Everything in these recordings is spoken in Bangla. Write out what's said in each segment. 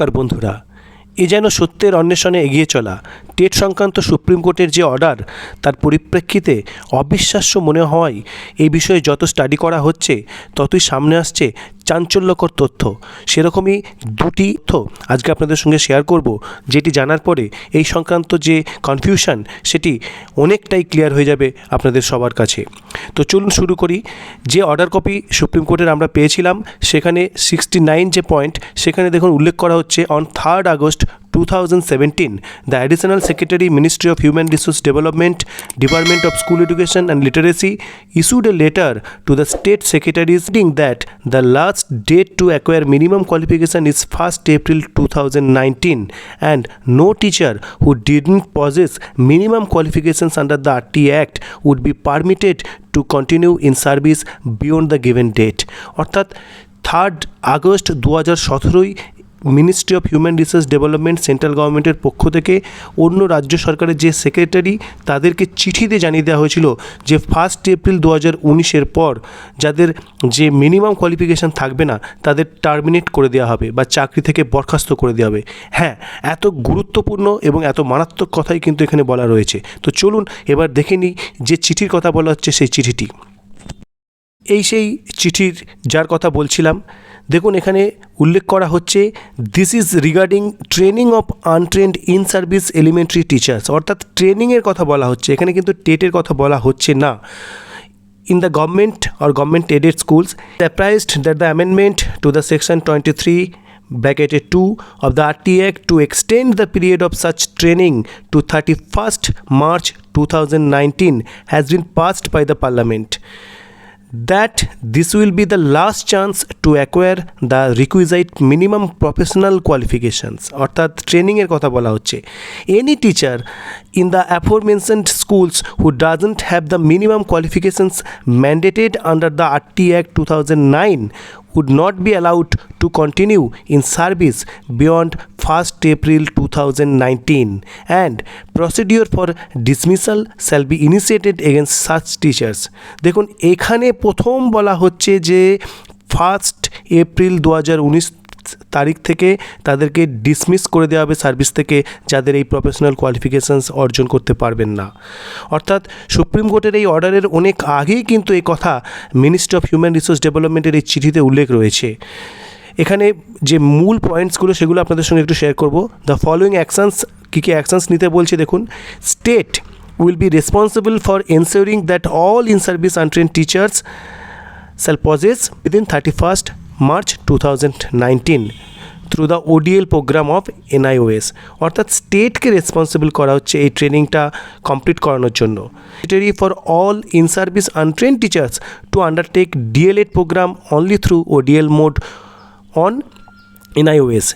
নমস্কার বন্ধুরা এ যেন সত্যের অন্বেষণে এগিয়ে চলা টেট সংক্রান্ত সুপ্রিম কোর্টের যে অর্ডার, তার পরিপ্রেক্ষিতে অবিশ্বাস্য মনে হওয়ায় এই বিষয়ে যত স্টাডি করা হচ্ছে, ততই সামনে আসছে চাঞ্চল্যকর তথ্য। সেরকমই দুটি তথ্য আজকে আপনাদের সঙ্গে শেয়ার করব, যেটি জানার পরে এই সংক্রান্ত যে কনফিউশন সেটি অনেকটাই ক্লিয়ার হয়ে যাবে আপনাদের সবার কাছে। তো চলুন শুরু করি। যে অর্ডার কপি সুপ্রিম কোর্টের আমরা পেয়েছিলাম, সেখানে সিক্সটি নাইন যে পয়েন্ট সেখানে দেখুন উল্লেখ করা হচ্ছে on third August 2017, the Additional Secretary, Ministry of Human Resource Development, Department of School Education and Literacy, issued a letter to the state secretaries stating that the last date to acquire minimum qualification is 1st April 2019, and no teacher who didn't possess minimum qualifications under the RT Act would be permitted to continue in service beyond the given date. অর্থাৎ থার্ড আগস্ট দু হাজার সতেরোই ministry of human resource development central গভর্নমেন্টের পক্ষ থেকে অন্য রাজ্য সরকারের যে সেক্রেটারি তাদেরকে চিঠিতে জানিয়ে দেওয়া হয়েছিল যে ফার্স্ট এপ্রিল দু হাজার উনিশের পর যাদের যে মিনিমাম কোয়ালিফিকেশান থাকবে না, তাদের টার্মিনেট করে দেওয়া হবে বা চাকরি থেকে বরখাস্ত করে দেওয়া হবে। হ্যাঁ এত গুরুত্বপূর্ণ এবং এত মারাত্মক কথাই কিন্তু এখানে বলা রয়েছে। তো চলুন এবার দেখে নিই যে চিঠির কথা বলা হচ্ছে সেই চিঠিটি। এই সেই চিঠির যার কথা বলছিলাম দেখুন, এখানে উল্লেখ করা হচ্ছে this is regarding training of untrained in service elementary teachers অর্থাৎ ট্রেনিংয়ের কথা বলা হচ্ছে। এখানে কিন্তু টেটের কথা বলা হচ্ছে না। In the government or government aided schools apprised that the amendment to the section twenty three ব্র্যাকেটে two of the R T act to extend the period of such training to thirty first March two thousand nineteen has been passed by the parliament that this will be the last chance to acquire the requisite minimum professional qualifications অর্থাৎ ট্রেনিংয়ের কথা বলা হচ্ছে any teacher schools who doesn't have the minimum qualifications mandated under the R T act two thousand nine would not be allowed to continue in service beyond 1st April 2019 and procedure for dismissal shall be initiated against such teachers দেখুন এখানে প্রথম বলা হচ্ছে যে ফার্স্ট এপ্রিল দু হাজার উনিশ তারিখ থেকে তাদেরকে ডিসমিস করে দেওয়া হবে সার্ভিস থেকে যাদের এই প্রফেশনাল কোয়ালিফিকেশানস অর্জন করতে পারবেন না। অর্থাৎ সুপ্রিম কোর্টের এই অর্ডারের অনেক আগেই কিন্তু এই কথা মিনিস্ট্রি অফ হিউম্যান রিসোর্স ডেভেলপমেন্টের এই চিঠিতে উল্লেখ রয়েছে। এখানে যে মূল পয়েন্টসগুলো সেগুলো আপনাদের সঙ্গে একটু শেয়ার করব। দ্য ফলোয়িং অ্যাকশনস কী কী অ্যাকশানস নিতে বলছে দেখুন। State will will be responsible for ensuring that all in service untrained teachers shall possess within 31st March 2019 through the ODL programme of NIOS অর্থাৎ স্টেটকে রেসপন্সিবল করা হচ্ছে এই ট্রেনিংটা কমপ্লিট করানোর জন্য। Inter alia for all in service untrained teachers to undertake D El Ed programme only through ODL mode on NIOS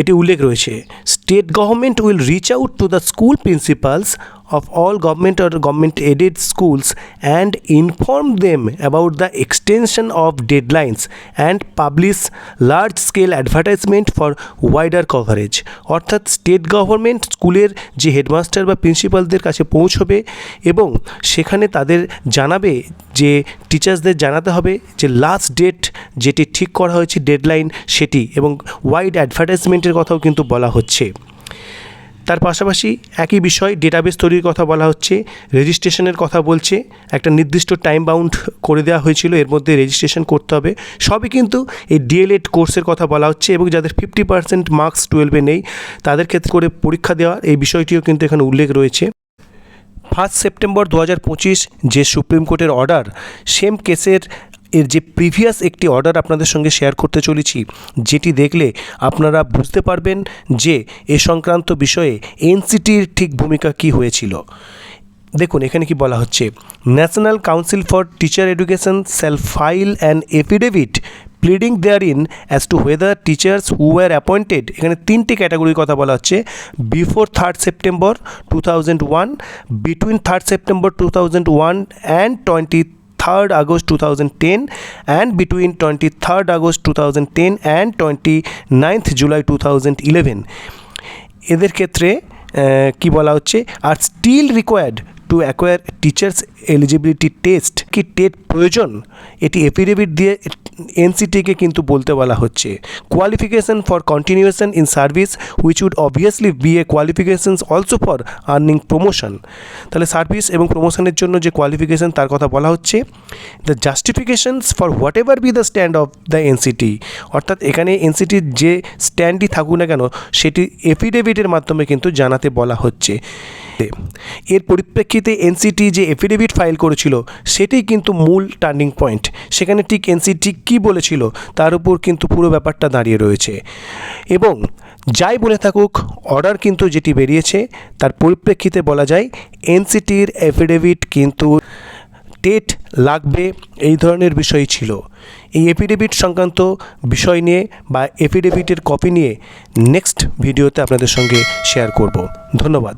এটি উল্লেখ রয়েছে। State government will reach out to the school principals of all government or government aided schools and inform them about the extension of deadlines and publish large scale advertisement for wider coverage অর্থাৎ স্টেট গভর্নমেন্ট স্কুলের যে হেডমাস্টার বা প্রিন্সিপালদের কাছে পৌঁছবে এবং সেখানে তাদের জানাবে যে টিচার্সদের জানাতে হবে যে লাস্ট ডেট যেটি ঠিক করা হয়েছে ডেডলাইন সেটি এবং ওয়াইড অ্যাডভার্টাইজমেন্টের কথাও কিন্তু বলা হচ্ছে। তার পাশাপাশি একই বিষয় ডেটাবেস তৈরির কথা বলা হচ্ছে রেজিস্ট্রেশনের কথা বলছে, একটা নির্দিষ্ট টাইম বাউন্ড করে দেওয়া হয়েছিল, এর মধ্যে রেজিস্ট্রেশন করতে হবে। সবই কিন্তু এই ডিএলএড কোর্সের কথা বলা হচ্ছে এবং যাদের ফিফটি পার্সেন্ট মার্কস টুয়েলভে নেই, তাদের ক্ষেত্রে করে পরীক্ষা দেওয়া এই বিষয়টিও কিন্তু এখানে উল্লেখ রয়েছে। ফার্স্ট সেপ্টেম্বর দু হাজার পঁচিশ যে সুপ্রিম কোর্টের অর্ডার, সেম কেসের এর যে প্রিভিয়াস একটি অর্ডার আপনাদের সঙ্গে শেয়ার করতে চলেছি, যেটি দেখলে আপনারা বুঝতে পারবেন যে এ সংক্রান্ত বিষয়ে এনসিটির ঠিক ভূমিকা কী হয়েছিল। দেখুন, এখানে কি বলা হচ্ছে, National Council for Teacher Education shall file an affidavit pleading therein as to whether teachers who were appointed এখানে তিনটি ক্যাটাগরির কথা বলা হচ্ছে before third September two thousand one between third September two thousand one and twenty 3rd August 2010 and between 23rd August 2010 and 29th July 2011 এদের ক্ষেত্রে কি বলা হচ্ছে are still required to acquire teachers eligibility test কি টেট প্রয়োজন? এটি এফিডেভিট দিয়ে এনসিটিকে কিন্তু বলতে বলা হচ্ছে। Qualification for continuation in service which would obviously be a qualifications also for earning promotion তাহলে সার্ভিস এবং প্রমোশনের জন্য যে কোয়ালিফিকেশন তার কথা বলা হচ্ছে। The justifications for whatever be the stand of the NCT অর্থাৎ এখানে এনসিটির যে স্ট্যান্ডই থাকুক না কেন, সেটি এফিডেভিটের মাধ্যমে কিন্তু জানাতে বলা হচ্ছে। এর পরিপ্রেক্ষিতে এনসিটি যে এফিডেভিট ফাইল করেছিল, সেটাই কিন্তু মূল টার্নিং পয়েন্ট সেখানে ঠিক এনসিটি কী বলেছিল, তার উপর কিন্তু পুরো ব্যাপারটা দাঁড়িয়ে রয়েছে। এবং যাই বলে থাকুক অর্ডার কিন্তু যেটি বেরিয়েছে, তার পরিপ্রেক্ষিতে বলা যায়, এনসিটির এফিডেভিট কিন্তু টেট লাগবে এই ধরনের বিষয় ছিল। এই এফিডেভিট সংক্রান্ত বিষয় নিয়ে বা এফিডেভিটের কপি নিয়ে নেক্সট ভিডিওতে আপনাদের সঙ্গে শেয়ার করব। ধন্যবাদ।